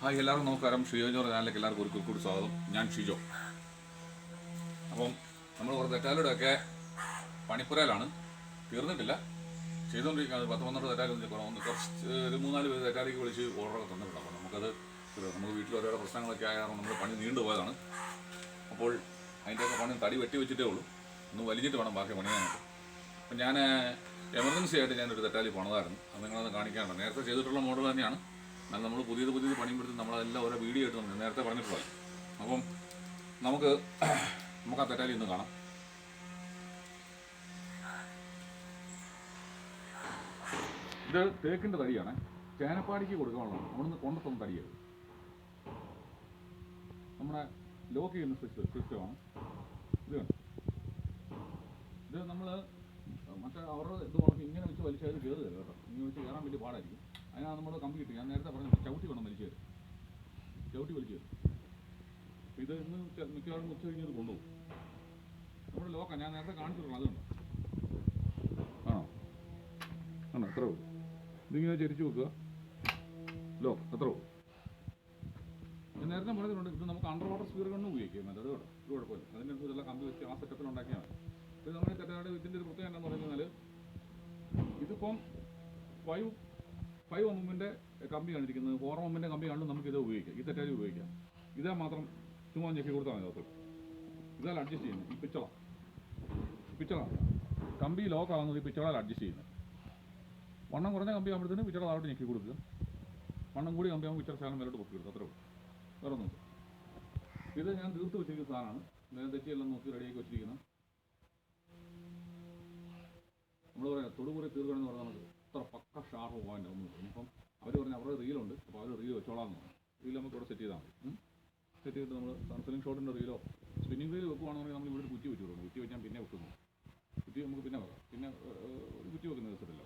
Hi എല്ലാവർക്കും നമസ്കാരം ഷിജോ ജോർ ചാനലിലേക്ക് എല്ലാവർക്കും ഒരു കുറിക്കൂടി സ്വാഗതം. ഞാൻ ഷിജോ. അപ്പം നമ്മൾ കുറച്ച് തെറ്റാലൂടെയൊക്കെ പണിപ്പുരയിലാണ്. തീർന്നിട്ടില്ല. ചെയ്തുകൊണ്ടിരിക്കുന്നത് പത്ത് പന്ത്രണ്ട് തെറ്റാലും കുറവൊന്ന് കുറച്ച് ഒരു മൂന്നാൽ പേര് തെറ്റാലിക്ക് വിളിച്ച് ഓർഡറൊക്കെ തന്നിട്ടുണ്ട്. അപ്പോൾ നമുക്കത് നമുക്ക് വീട്ടിൽ ഓരോരോ പ്രശ്നങ്ങളൊക്കെ ആയ കാരണം നമ്മുടെ പണി നീണ്ടു പോയതാണ്. അപ്പോൾ അതിന്റെയൊക്കെ പണി തടി വെട്ടി വെച്ചിട്ടേ ഉള്ളൂ. ഒന്ന് വലിഞ്ഞിട്ട് വേണം ബാക്കി പണിയാനായിട്ട്. അപ്പം ഞാൻ എമർജൻസി ആയിട്ട് ഞാനൊരു തെറ്റാലി പോണതായിരുന്നു. അത് നിങ്ങളത് കാണിക്കാനുണ്ട് നേരത്തെ ചെയ്തിട്ടുള്ള മോഡൽ തന്നെയാണ്. എന്നാൽ നമ്മൾ പുതിയത് പുതിയത് പണിയുമ്പോഴത്തേക്കും നമ്മളതെല്ലാം ഓരോ വീഡിയോ ആയിട്ട് നമ്മൾ നേരത്തെ പറഞ്ഞിട്ടുള്ളത് അപ്പം നമുക്ക് നമുക്ക് ആ തെറ്റാലി ഒന്ന് കാണാം. ഇത് തേക്കിന്റെ തടിയാണ്. ചേനപ്പാടിക്ക് കൊടുക്കാനുള്ളതാണ്. അവിടുന്ന് കൊണ്ടുത്തന്ന തടിയത്. നമ്മുടെ ലോക്ക് ചെയ്യുന്ന സിസ്റ്റം സിസ്റ്റമാണ്. ഇത് ഇത് നമ്മൾ മറ്റേ അവരുടെ ഇത് പറഞ്ഞ് ഇങ്ങനെ വെച്ച് വലിച്ചാൽ കയറുക കേട്ടോ. ഇങ്ങനെ വെച്ച് കയറാൻ വേണ്ടി പാടായിരിക്കും. അതിനാണ് നമ്മൾ കമ്പി കിട്ടി ഞാൻ നേരത്തെ പറഞ്ഞു ചവിട്ടി വേണം വലിച്ചു വരും ചവിട്ടി വലിച്ചു വരും ഇത് ഇന്ന് മിക്കവാറും ഉച്ച കഴിഞ്ഞത് കൊണ്ടുപോകും. നമ്മുടെ ലോക്ക ഞാൻ നേരത്തെ കാണിച്ചിട്ടുള്ളൂ അതുണ്ട്. ആണോ? ആണോ? പോകും ഇതിങ്ങനെ ചരിച്ചു വെക്കുക. ലോക്ക് എത്ര പോകും ഞാൻ നേരത്തെ പറഞ്ഞിട്ടുണ്ട് ഇത് നമുക്ക് അണ്ടർ വാട്ടർ സ്പീഡ് കൊണ്ട് ഉപയോഗിക്കാം. അത് കേട്ടോ ഇത് കുഴപ്പമില്ല. അതിനനുസരിച്ചുള്ള കമ്പി വെച്ച് ആ സെറ്റപ്പിൽ ഉണ്ടാക്കിയാൽ മതി. ഇത് നമ്മുടെ തെറ്റാട് ഇതിന്റെ ഒരു പ്രത്യേകത എന്താണെന്ന് പറയുന്നത് ഇതിപ്പം ഫൈവ് ഫൈവ് എമ്മിന്റെ കമ്പിയാണ് ഇരിക്കുന്നത് ഫോർ എമ്മിന്റെ കമ്പിയാണെങ്കിലും നമുക്ക് ഇത് ഉപയോഗിക്കാം. ഈ തെറ്റാരി ഉപയോഗിക്കാം. ഇതേ മാത്രം ചുമ്മാ ഞെക്കി കൊടുത്താൽ മതി അകത്ത്. ഇതാണ് അഡ്ജസ്റ്റ് ചെയ്യുന്നത്. ഈ പിച്ചള പിച്ചളാണ് കമ്പി ലോക്ക് ആകുന്നത് ഈ പിച്ചളാൽ അഡ്ജസ്റ്റ് ചെയ്യുന്നത്. വണ്ണം കുറഞ്ഞ കമ്പി ആകുമ്പോഴത്തേന് പിച്ചള താഴോട്ട് ഞെക്കി കൊടുക്കുക. വണ്ണം കൂടി കമ്പി ആകുമ്പോൾ പിച്ചള ശകലം മേലോട്ട് പൊക്കി കൊടുക്കുക അത്രേ ഉള്ളൂ. വേറെ ഒന്നും ഇത് ഞാൻ തീർത്ത് വെച്ചിരിക്കുന്ന സാധനമാണ്. ഞാൻ തെറ്റിയെല്ലാം നോക്കി റെഡിയാക്കി വെച്ചിരിക്കുന്നത് നമ്മൾ പറയാം തൊടുപുറി തീർക്കണമെന്ന് പറഞ്ഞാൽ നമുക്ക് ഇത്ര പക്ക ഷാർപ്പ് പോയിന്റ് ഒന്നും ഇപ്പം അവർ പറഞ്ഞു അവരുടെ റീലുണ്ട് അപ്പോൾ അവർ റീൽ വെച്ചോളാന്ന് പറഞ്ഞു. റീൽ നമുക്ക് ഇവിടെ സെറ്റ് ചെയ്താൽ മതി. സെറ്റ് ചെയ്തിട്ട് നമ്മൾ സൺസലിംഗ് ഷോട്ടിന്റെ റീലോ സ്പിന്നിങ് റീൽ വെക്കുവാണെന്നുണ്ടെങ്കിൽ നമ്മൾ ഇവിടെ കുറ്റി വെച്ച് കുറ്റി വെച്ചാൽ പിന്നെ വെക്കുന്നു കുറ്റി നമുക്ക് പിന്നെ വെക്കാം. പിന്നെ ഒരു കുറ്റി വെക്കുന്ന ദിവസത്തില്ല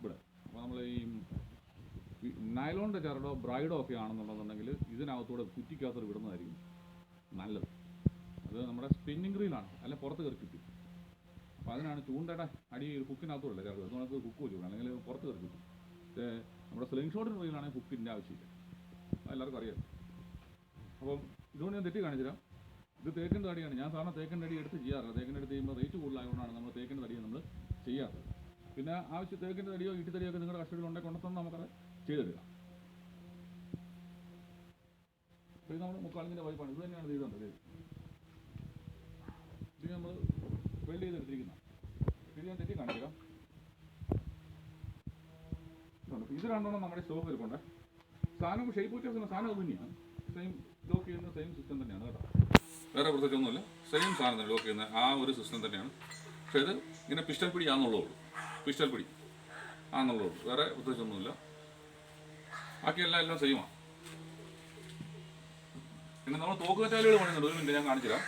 ഇവിടെ. അപ്പോൾ നമ്മൾ ഈ നൈലോണിന്റെ ചരടോ ബ്രൈഡോ ഒക്കെ ആണെന്നുണ്ടെന്നുണ്ടെങ്കിൽ ഇതിനകത്തൂടെ കുറ്റിക്കകത്തോട് വിടുന്നതായിരിക്കും നല്ലത്. അത് നമ്മുടെ സ്പിന്നിങ് റീലാണ് അല്ല പുറത്ത് കയറി ചുറ്റും അപ്പോൾ അതിനാണ് ചൂണ്ടയുടെ അടി ഒരു ഹുക്കിനകത്തൂടല്ല ചേർത്ത് അത് നമുക്ക് ഹുക്ക് വെച്ചു അല്ലെങ്കിൽ പുറത്ത് കയറി പക്ഷേ നമ്മുടെ സ്ലിംഗ് ഷോട്ടിന് റീലാണെങ്കിൽ ഹുക്കിന്റെ ആവശ്യമില്ല. എല്ലാവർക്കും അറിയാം. അപ്പം ഇതുകൊണ്ട് ഞാൻ തെറ്റി കാണിച്ചുതരാം. ഇത് തേക്കിന്റെ തടിയാണ് ഞാൻ സാധാരണ തേക്കിന്റെ അടി എടുത്ത് ചെയ്യാറില്ല. തേക്കിന്റെ അടി ചെയ്യുമ്പോൾ റേറ്റ് കൂടുതലായതുകൊണ്ടാണ് നമ്മൾ തേക്കിന്റെ തടിയെ നമ്മൾ ചെയ്യാറ് പിന്നെ ആവശ്യം തേക്കിന്റെ തടിയോ ഇട്ടിത്തടിയോ ഒക്കെ നിങ്ങളുടെ കസ്റ്റഡിയിൽ ഉണ്ടെങ്കിൽ കൊണ്ടുതന്ന് നമുക്കത് ചെയ്തെടുക്കാം അപ്പോൾ ഇത് നമ്മൾ മുക്കാലിന്റെ പൈപ്പാണ് ഇത് തന്നെയാണ് ചെയ്തത് ഇത് നമ്മൾ വെൽഡ് ചെയ്തെടുത്തിരിക്കുന്ന. ഇത് ഞാൻ തെറ്റി കാണിക്കാം. ഇത് രണ്ടെണ്ണം നമ്മുടെ സ്റ്റോക്ക് ഇരിപ്പുണ്ട്. സാധനം ഷേപ്പ് വ്യത്യാസം സാധനം അത് തന്നെയാണ് സെയിം ലോക്ക് ചെയ്യുന്ന സെയിം സിസ്റ്റം തന്നെയാണ് കേട്ടോ. വേറെ പ്രത്യേകിച്ചൊന്നുമില്ല സെയിം സാധനം തന്നെ ലോക്ക് ചെയ്യുന്ന ആ ഒരു സിസ്റ്റം തന്നെയാണ്. പക്ഷേ ഇത് ഇങ്ങനെ പിസ്റ്റൽ പിടി ആണെന്നുള്ളൂ പിസ്റ്റൽ പിടി ആണെന്നുള്ളൂ വേറെ പ്രത്യേകിച്ചൊന്നുമില്ല ബാക്കിയെല്ലാം എല്ലാം സെയിമാണ് പിന്നെ നമ്മൾ തോക്ക് കറ്റാലുകൾ പണിയുന്നുണ്ട്. ഒരു മിനിറ്റ് ഞാൻ കാണിച്ചുതരാം.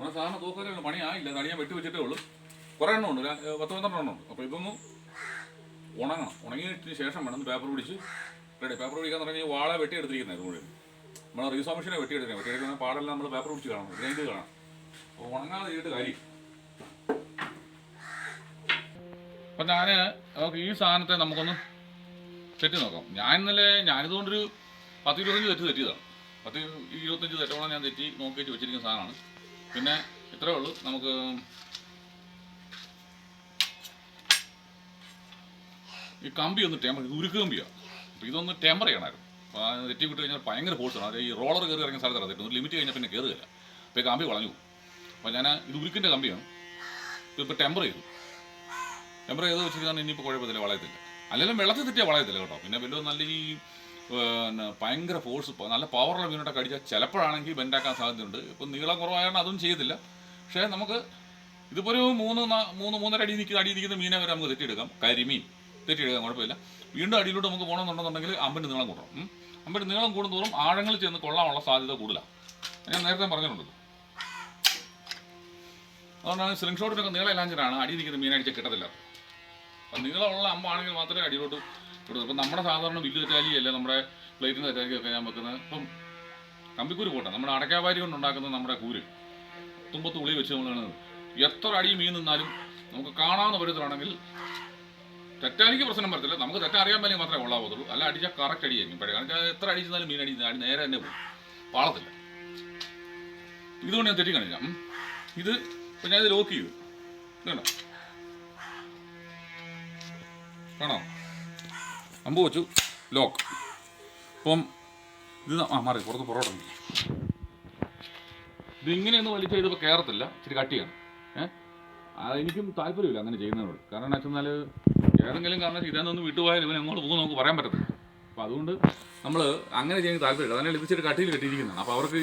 നമ്മുടെ സാധാരണ തോക്കുകറ്റാലുകൾ പണിയായില്ല തടിയാൻ വെട്ടി വെച്ചിട്ടേ ഉള്ളൂ. കുറേ എണ്ണം ഉണ്ട്. പത്ത് പന്ത്രണ്ട് എണ്ണം ഉണ്ട്. അപ്പോൾ ഇതൊന്നും ഉണങ്ങണം. ഉണങ്ങിയതിന് ശേഷം വേണം പേപ്പർ പിടിച്ച് റെഡി പേപ്പർ പിടിക്കാൻ തുടങ്ങി വാളെ വെട്ടിയെടുത്തിരിക്കുന്നത് ഇത് മുഴുവൻ. നമ്മൾ റീസോ മെഷീനെ വെട്ടിയെടുക്കണം വെട്ടിയെടുക്കുന്ന പാടെല്ലാം നമ്മൾ പേപ്പർ പിടിച്ച് കാണണം. ഗ്രൈൻഡ് കാണാം അപ്പോൾ ഉണങ്ങാതെ ചെയ്തിട്ട് കാര്യം അപ്പം ഞാൻ നമുക്ക് ഈ സാധനത്തെ നമുക്കൊന്ന് തെറ്റി നോക്കാം. ഞാൻ ഇന്നലെ ഞാനിതുകൊണ്ടൊരു പത്ത് ഇരുപത്തഞ്ച് തെറ്റ് തെറ്റിയതാണ് പത്ത് ഇരുപത്തഞ്ച് തെറ്റോളം ഞാൻ തെറ്റി നോക്കിയിട്ട് വെച്ചിരിക്കുന്ന സാധനമാണ്. പിന്നെ ഇത്രേ ഉള്ളൂ. നമുക്ക് ഈ കമ്പി ഒന്ന് ടെമ്പർ ഇത് ഉരുക്ക് കമ്പിയാണ് അപ്പോൾ ഇതൊന്ന് ടെമ്പർ ചെയ്യണമായിരുന്നു. അപ്പോൾ അത് തെറ്റി വിട്ട് കഴിഞ്ഞാൽ ഭയങ്കര ഫോഴ്സാണ് അത് ഈ റോളർ കയറി ഇറങ്ങിയ സ്ഥലത്ത് ഇറങ്ങി ഒരു ലിമിറ്റ് കഴിഞ്ഞാൽ പിന്നെ കയറുകയില്ല അപ്പോൾ ഈ കമ്പി വളഞ്ഞു അപ്പോൾ ഞാൻ ഇത് ഉരുക്കിന്റെ കമ്പിയാണ്. ഇപ്പോൾ ടെമ്പർ ചെയ്തു. ടെമ്പർ ചെയ്ത് വെച്ചിരിക്കുകയാണ് ഇനിയിപ്പോൾ കുഴപ്പമില്ല വളയത്തില്ല. അല്ലെങ്കിലും വെള്ളത്തിൽ തെറ്റിയാൽ വളയത്തില്ല കേട്ടോ. പിന്നെ വലിയ നല്ല ഈ ഭയങ്കര ഫോഴ്സ് നല്ല പവറുള്ള മീനോട്ടൊക്കെ അടിച്ചാൽ ചിലപ്പോഴാണെങ്കിൽ ബെൻഡാക്കാൻ സാധ്യതയുണ്ട്. ഇപ്പം നീളം കുറവായതുകൊണ്ട് അതൊന്നും ചെയ്തില്ല. പക്ഷേ നമുക്ക് ഇതിപ്പോൾ ഒരു മൂന്ന് മൂന്ന് മൂന്നര അടി നിൽക്കുന്ന അടി നിൽക്കുന്ന മീനെ വരെ നമുക്ക് തെറ്റിയെടുക്കാം. കരിമീൻ. തെറ്റിയെടുക്കാം കുഴപ്പമില്ല. വീണ്ടും അടിയിലോട്ട് നമുക്ക് പോകണമെന്നുണ്ടെന്നുണ്ടെങ്കിൽ അമ്പിന്റെ നീളം കൂട്ടണം. അമ്പിന്റെ നീളം കൂടുന്തോറും ആഴങ്ങളിൽ ചെന്ന് കൊള്ളാനുള്ള സാധ്യത കൂടുതലാണ് ഞാൻ നേരത്തെ പറഞ്ഞിട്ടുണ്ട്. അതുകൊണ്ടാണ് സ്ലിംഗ് ഷോട്ടിനൊക്കെ നീളം ഇല്ലാഞ്ഞിട്ടാണ് അടി നിൽക്കുന്ന മീനടിച്ച് കിട്ടത്തില്ല. അപ്പം നീളമുള്ള അമ്പാണെങ്കിൽ മാത്രമേ അടിയിലോട്ട് കൊടുക്കൂ ഇപ്പം നമ്മുടെ സാധാരണ വില്ല് തെറ്റാലി അല്ല നമ്മുടെ പ്ലേറ്റിന് തെറ്റാലിയൊക്കെ ഞാൻ വെക്കുന്നത്? ഇപ്പം കമ്പിക്കൂര് പോട്ടെ. നമ്മുടെ അടക്കാവാരി കൊണ്ട് ഉണ്ടാക്കുന്നത് നമ്മുടെ കൂര്. തുമ്പത്ത് ഉളി വെച്ച് നമ്മൾ എത്ര അടി മീൻ നിന്നാലും നമുക്ക് കാണാവുന്ന പരുവത്തിലാണെങ്കിൽ തെറ്റാനിക്ക് പ്രശ്നം വരത്തില്ല. നമുക്ക് തെറ്റ അറിയാൻ പറ്റില്ല മാത്രമേ കൊള്ളാവത്തുള്ളൂ. അല്ല അടിച്ചാൽ കറക്റ്റ് അടിയായിരിക്കും പഴയ കാരണം എത്ര അടിച്ചാലും മീൻ അടി നേരെ തന്നെ പോകും. പാളത്തില്ല. ഇതുകൊണ്ട് ഞാൻ തെറ്റി കാണിക്കാം. ഇത് ഇപ്പം ഞാനിത് ലോക്ക് ചെയ്തു. ഇതുണ്ടോ? കാണോ അമ്പ് വെച്ചു. ലോക്ക് അപ്പം ഇത് ആ മാറി പുറത്ത് ഉണ്ട് ഇത് ഇങ്ങനെയൊന്നും വലിച്ചു ചെയ്തപ്പോൾ കയറത്തില്ല ഇച്ചിരി കട്ടിയാണ്. ഏഹ് അതെനിക്കും താല്പര്യമില്ല അങ്ങനെ ചെയ്യുന്നതിനോട്. കാരണം വെച്ചാൽ ഏതെങ്കിലും കാരണം ഇതെന്നൊന്ന് വിട്ടുപോയാൽ ഇവൻ എങ്ങോട്ട് പോകും നമുക്ക് പറയാൻ പറ്റത്തില്ല. അപ്പോൾ അതുകൊണ്ട് നമ്മൾ അങ്ങനെ ചെയ്യാൻ താല്പര്യമില്ല. അതിനാൽ ഇത് ഇച്ചിരി കട്ടിയിൽ കെട്ടിയിരിക്കുന്നതാണ്. അപ്പോൾ അവർക്ക്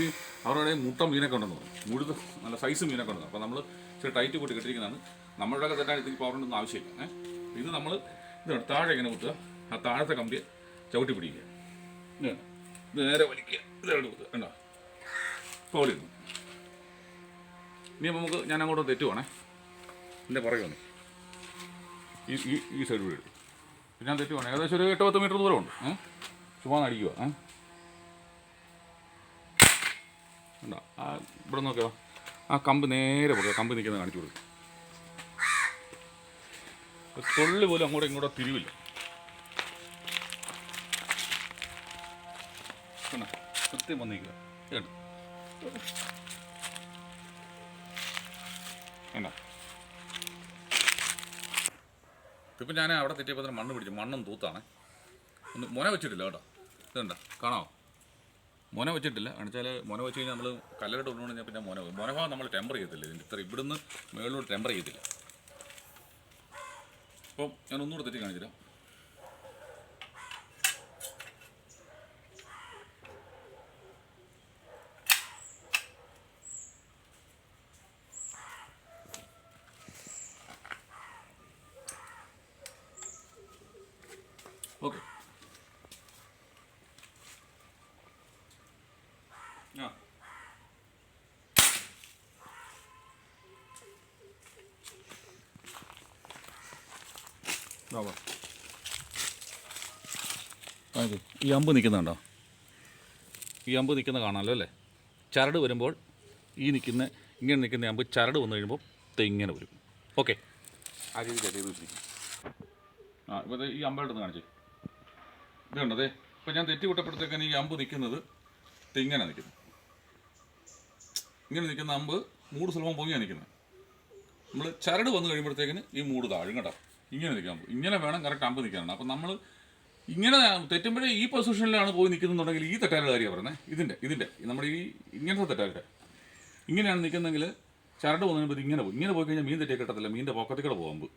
അവരുടെ മുട്ട മീനൊക്കെ ഉണ്ടെന്ന് പറഞ്ഞു. മുഴുത്ത നല്ല സൈസ് മീനൊക്കെ ഉണ്ടെന്ന് അപ്പോൾ നമ്മൾ ഇച്ചിരി ടൈറ്റ് കൂട്ടി കെട്ടിയിരിക്കുന്നതാണ്. നമ്മളുടെ തെറ്റാൻ ഇതിൽ പവറിന്റെ ഒന്നും ആവശ്യമില്ല. ഇത് നമ്മൾ ഇതാണ് താഴെ ഇങ്ങനെ കുത്തുക ആ താഴത്തെ കമ്പി ചവിട്ടി പിടിക്കുക. ഇത് നേരെ വലിക്കുക. ഇതാണ് കുത്തുക കണ്ടോ? ഇപ്പോൾ അവിടെ ഇരുന്നു ഇനി നമുക്ക് ഞാൻ അങ്ങോട്ട് തെറ്റുവാണേ എന്റെ പുറകെ വന്നു. ഈ ഈ ഈ സൈഡ് വീട് പിന്നെ ഞാൻ തെറ്റുവാണ് ഏകദേശം ഒരു എട്ട് പത്ത് മീറ്റർ ദൂരമുണ്ട് ഏ? ചുമ്മാ അടിക്കുക ഏ? ഉണ്ടോ ആ ഇവിടെ നോക്കിയോ? ആ കമ്പ് നേരെ പോകുക കമ്പ് നിൽക്കുന്നത് കാണിച്ചു കൊടുക്കും. തൊള്ളി പോലും അങ്ങോട്ടും ഇങ്ങോട്ടോ തിരിവില്ല. കൃത്യം വന്നിരിക്കുക കേട്ടോ. ഇതിപ്പോൾ ഞാൻ അവിടെ തെറ്റിയപ്പോൾ തന്നെ മണ്ണ് പിടിച്ചു. മണ്ണും തൂത്താണ്. ഒന്ന് മുന വെച്ചിട്ടില്ല കേട്ടോ. ഇതുണ്ട കാണാമോ മുന വെച്ചിട്ടില്ല. എന്നുവെച്ചാൽ മുന വെച്ച് കഴിഞ്ഞാൽ നമ്മൾ കല്ലിലോട്ട് കൊണ്ടുപോകണം കഴിഞ്ഞാൽ പിന്നെ മുന മുനഭാഗം നമ്മൾ ടെമ്പർ ചെയ്യത്തില്ല ഇതിന്റെ ഇത്ര ഇവിടുന്ന് മുകളിലോട്ട് ടെമ്പർ ചെയ്യത്തില്ല. അപ്പം ഞാൻ ഒന്നുകൂടെ തെറ്റി കാണിച്ചുതരാം. ഈ അമ്പ് നിൽക്കുന്നുണ്ടോ? ഈ അമ്പ് നിൽക്കുന്ന കാണാമല്ലോ അല്ലേ? ചരട് വരുമ്പോൾ ഈ നിൽക്കുന്ന ഇങ്ങനെ നിൽക്കുന്ന അമ്പ് ചരട് വന്നു കഴിയുമ്പോൾ തെങ്ങനെ ഇങ്ങനെ വരും. ഓക്കെ. ആ ഇപ്പോൾ ഈ അമ്പെടുത്ത് കാണിച്ചേ. ഇത് കണ്ടോ അതെ ഇപ്പം ഞാൻ തെറ്റി വിട്ടപ്പോഴത്തേക്കാണ് ഈ അമ്പ് നിൽക്കുന്നത് തെങ്ങനെ ഇങ്ങനെ നിൽക്കുന്നത് ഇങ്ങനെ നിൽക്കുന്ന അമ്പ് മൂട് സുലഭം പൊങ്ങിയാണ് നിൽക്കുന്നത്. നമ്മൾ ചരട് വന്നു കഴിയുമ്പോഴത്തേക്കിന് ഈ മൂട് താഴും കേട്ടോ. ഇങ്ങനെ നിൽക്കാൻ ഇങ്ങനെ വേണം കറക്റ്റ് അമ്പ് നിൽക്കാനാണ്. അപ്പം നമ്മൾ ഇങ്ങനെ തെറ്റുമ്പോഴേ ഈ പൊസിഷനിലാണ് പോയി നിൽക്കുന്നുണ്ടെങ്കിൽ ഈ തെറ്റാരുടെ കാര്യം പറയുന്നത് ഇതിന്റെ ഇതിന്റെ നമ്മുടെ ഈ ഇങ്ങനത്തെ തെറ്റാരുടെ ഇങ്ങനെയാണ് നിൽക്കുന്നതെങ്കിൽ ചരട് പോകുന്നതിന് ഇങ്ങനെ പോകും. ഇങ്ങനെ പോയി കഴിഞ്ഞാൽ മീൻ തെറ്റി കിട്ടത്തില്ല. മീന്റെ പോക്കത്തിൽ കൂടെ പോകും അമ്പ്.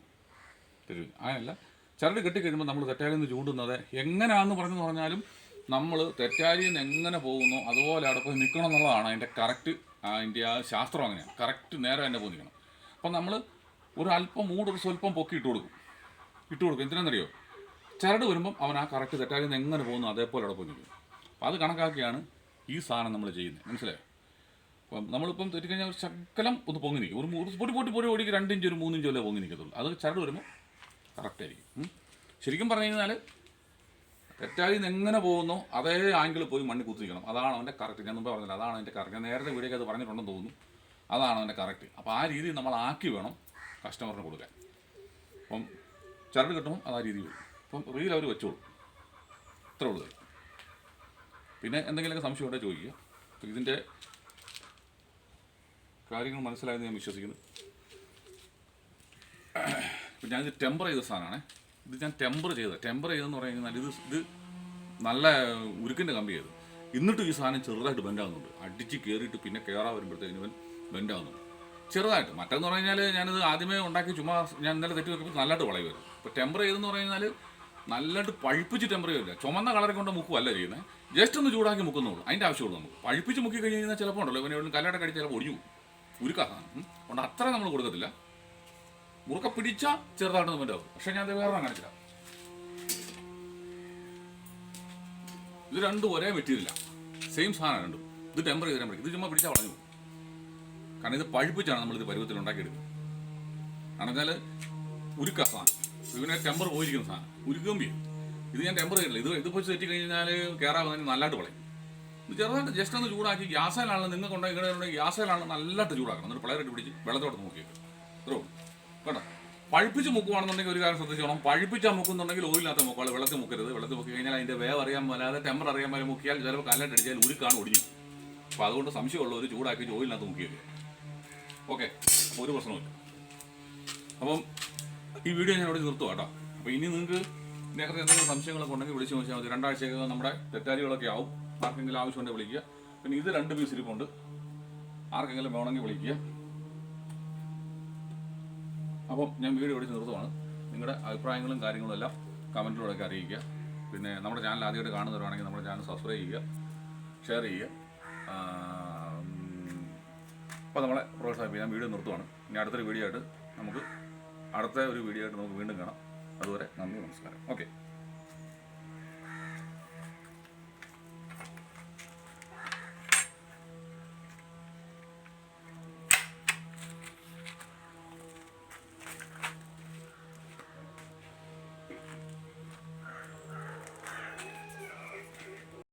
തരും അങ്ങനെയല്ല. ചരട് കെട്ടിക്കഴിയുമ്പോൾ നമ്മൾ തെറ്റാലിൽ നിന്ന് ചൂണ്ടുന്നത് എങ്ങനെയാണെന്ന് പറഞ്ഞു പറഞ്ഞാലും നമ്മൾ തെറ്റാലിയിൽ നിന്ന് എങ്ങനെ പോകുന്നു അതുപോലെ അവിടെ പോയി നിൽക്കണം എന്നുള്ളതാണ് അതിന്റെ കറക്റ്റ് അതിന്റെ ആ ശാസ്ത്രം അങ്ങനെയാണ്. കറക്റ്റ് നേരെ തന്നെ പോയി നിൽക്കണം. അപ്പം നമ്മൾ ഒരു അല്പം മൂടൊരു സ്വല്പം പൊക്കി ഇട്ട് കൊടുക്കും. ഇട്ട് കൊടുക്കും എന്തിനാണെന്നറിയോ? ചരട് വരുമ്പം അവൻ ആ കറക്റ്റ് തെറ്റാലിൽ നിന്ന് എങ്ങനെ പോകുന്നു അതേപോലെ അവിടെ പോയി നിൽക്കും. അപ്പം അത് കണക്കാക്കിയാണ് ഈ സാധനം നമ്മൾ ചെയ്യുന്നത്. മനസ്സിലായോ? അപ്പം നമ്മളിപ്പം തെറ്റിക്കഴിഞ്ഞാൽ ഒരു ശക്കലം ഒന്ന് പൊങ്ങി നിൽക്കും. ഒരു പൊടി പൊടി പൊടി പൊടിക്ക് രണ്ടിഞ്ച് ഒരു മൂന്നിഞ്ച് വരെ പൊങ്ങി നിൽക്കത്തുള്ളൂ. അത് ചരട് വരുമ്പോൾ കറക്റ്റ് ആയിരിക്കും. ശരിക്കും പറഞ്ഞു കഴിഞ്ഞാൽ തെറ്റായി നിന്ന് എങ്ങനെ പോകുന്നോ അതേ ആംഗിളിൽ പോയി മണ്ണി കുത്തിരിക്കണം അതാണ് അവന്റെ കറക്റ്റ് ഞാൻ മുമ്പേ പറഞ്ഞില്ല അതാണ് അതിന്റെ കറക്റ്റ് ഞാൻ നേരത്തെ വീടേക്ക് അത് പറഞ്ഞിട്ടുണ്ടെന്ന് തോന്നുന്നു. അതാണ് അവന്റെ കറക്റ്റ് അപ്പോൾ ആ രീതി നമ്മൾ ആക്കി വേണം കസ്റ്റമറിന് കൊടുക്കാൻ. അപ്പം ചരട് കിട്ടണം അത് ആ രീതിയിൽ വരും. അപ്പം റീൽ അവർ വെച്ചോളൂ. ഇത്രേ ഉള്ളൂ. പിന്നെ എന്തെങ്കിലുമൊക്കെ സംശയം ഉണ്ടെങ്കിൽ ചോദിക്കുക. അപ്പം ഇതിന്റെ കാര്യങ്ങൾ മനസ്സിലായെന്ന് ഞാൻ വിശ്വസിക്കുന്നു. ഇപ്പം ഞാനിത് ടെമ്പർ ചെയ്ത സാധനമാണ്. ഇത് ഞാൻ ടെമ്പർ ചെയ്ത ടെമ്പർ ചെയ്തെന്ന് പറഞ്ഞു കഴിഞ്ഞാൽ ഇത് ഇത് നല്ല ഉരുക്കിന്റെ കമ്പി ചെയ്തു എന്നിട്ടും ഈ സാധനം ചെറുതായിട്ട് ബെൻഡാകുന്നുണ്ട് അടിച്ച് കയറിയിട്ട് പിന്നെ കയറാൻ വരുമ്പോഴത്തേക്കിന് ഇവൻ ബെൻഡാകുന്നുണ്ട് ചെറുതായിട്ട്. മറ്റെന്ന് പറഞ്ഞു കഴിഞ്ഞാൽ ഞാനിത് ആദ്യമേ ഉണ്ടാക്കി ചുമ്മാ ഞാൻ ഇന്നലെ തെറ്റി വെക്കുമ്പോൾ നല്ലതായിട്ട് വളയുമായിരുന്നു. ഇപ്പോൾ ടെമ്പർ ചെയ്തെന്ന് പറഞ്ഞാൽ നല്ലതായിട്ട് പഴുപ്പിച്ച് ടെമ്പർ ചെയ്തില്ല ചുമന്ന കളറെ കൊണ്ട് മുക്കുമല്ല ചെയ്യുന്നത് ജസ്റ്റ് ഒന്ന് ചൂടാക്കി മുക്കുന്നുള്ളൂ അതിന്റെ ആവശ്യമുള്ളൂ നമുക്ക്. പഴുപ്പിച്ച് മുക്കി കഴിഞ്ഞ് കഴിഞ്ഞാൽ ചിലപ്പോൾ ഉണ്ടല്ലോ ഇവനെ എവിടെയും കല്ലട കടിച്ച് ചിലപ്പോൾ ഒഴിഞ്ഞു. ഉരുക്കാണ് അതുകൊണ്ട് അത്ര നമ്മൾ കൊടുക്കത്തില്ല. മുറുക്ക പിടിച്ചാൽ ചെറുതായിട്ട് ആവും പക്ഷേ ഞാൻ അത് വേറെ കാണിച്ചില്ല ഇത് രണ്ടും ഒരേ മെറ്റീരിയലാ സെയിം സാധനം രണ്ടും. ഇത് ടെമ്പർ ചെയ്ത് തരാൻ ഇത് ചുമ്മാ പിടിച്ചാൽ വളഞ്ഞു കാരണം ഇത് പഴുപ്പിച്ചാണ് ഇത് പരുവത്തിൽ ഉണ്ടാക്കിയെടുക്കുന്നത്. കാരണം വെച്ചാൽ ഉരുക്ക സാധനം. ഇവനെ ടെമ്പർ പോയിരിക്കുന്ന സാധനം ഉരുക്കമ്പി ഇത് ഞാൻ ടെമ്പർ ചെയ്തില്ല ഇത് ഇത് പോയി തെറ്റി കഴിഞ്ഞാൽ കയറാവുന്നതിന് നല്ലതായിട്ട് വളയും. ഇത് ചെറുതായിട്ട് ജസ്റ്റ് ഒന്ന് ചൂടാക്കി ഗ്യാസേലാണ് നിങ്ങൾക്ക് ഉണ്ടെങ്കിൽ ഇങ്ങനെ ഉണ്ടെങ്കിൽ ഗ്യാസേലാണ് നല്ലതായിട്ട് ചൂടാക്കണം. എന്നിട്ട് പിള്ളേരായിട്ട് പിടിച്ച് വെള്ളത്തോട്ട് നോക്കിയിട്ട് ഇത്രേ ഉള്ളൂ. കേട്ടോ? പഴുപ്പിച്ച് മുക്കുവാണെന്നുണ്ടെങ്കിൽ ഒരു കാര്യം ശ്രദ്ധിച്ചോണം. പഴുപ്പിച്ചാൽ മുക്കുന്നുണ്ടെങ്കിൽ ഓയിലിനകത്ത് മുക്കാൾ വെള്ളത്തിൽ മുക്കരുത്. വെള്ളത്തിൽ മുക്കി കഴിഞ്ഞാൽ അതിന്റെ വേവ് അറിയാൻ പോലാതെ ടെമ്പർ അറിയാൻ പോലെ മുക്കിയാൽ ചിലപ്പോൾ കല്ലായിട്ട് അടിച്ചാൽ ഉരുക്കാണ് ഒടിഞ്ഞു. അപ്പോൾ അതുകൊണ്ട് സംശയമുള്ളവർ ചൂടാക്കി ഓയിലിനകത്ത് മുക്കിയത് ഓക്കെ. അപ്പോൾ ഒരു പ്രശ്നമില്ല അപ്പം ഈ വീഡിയോ ഞാൻ ഇവിടെ നിർത്തുക കേട്ടോ. അപ്പോൾ ഇനി നിങ്ങൾക്ക് ഇതിനെക്കുറിച്ച് എന്തെങ്കിലും സംശയങ്ങളൊക്കെ ഉണ്ടെങ്കിൽ വിളിച്ച് നോക്കിയാൽ മതി. രണ്ടാഴ്ചയൊക്കെ നമ്മുടെ തെറ്റാരികളൊക്കെ ആവും. ആർക്കെങ്കിലും ആവശ്യമുണ്ടെങ്കിൽ വിളിക്കുക. പിന്നെ ഇത് രണ്ട് പീസ് ഇരിപ്പുണ്ട്. ആർക്കെങ്കിലും വേണമെങ്കിൽ വിളിക്കുക. അപ്പം ഞാൻ വീഡിയോ ഇവിടെ നിർത്തുവാണ്. നിങ്ങളുടെ അഭിപ്രായങ്ങളും കാര്യങ്ങളും എല്ലാം കമന്റിലൂടെയൊക്കെ അറിയിക്കുക. പിന്നെ നമ്മുടെ ചാനൽ ആദ്യമായിട്ട് കാണുന്നവരാണെങ്കിൽ നമ്മുടെ ചാനൽ സബ്സ്ക്രൈബ് ചെയ്യുക ഷെയർ ചെയ്യുക. അപ്പോൾ നമ്മളെ പ്രോത്സാഹിപ്പിക്കാൻ വീഡിയോ നിർത്തുവാണ്. ഇനി അടുത്തൊരു വീഡിയോ ആയിട്ട് നമുക്ക് അടുത്ത ഒരു വീഡിയോ ആയിട്ട് നമുക്ക് വീണ്ടും കാണാം. അതുവരെ നന്ദി നമസ്കാരം. ഓക്കെ.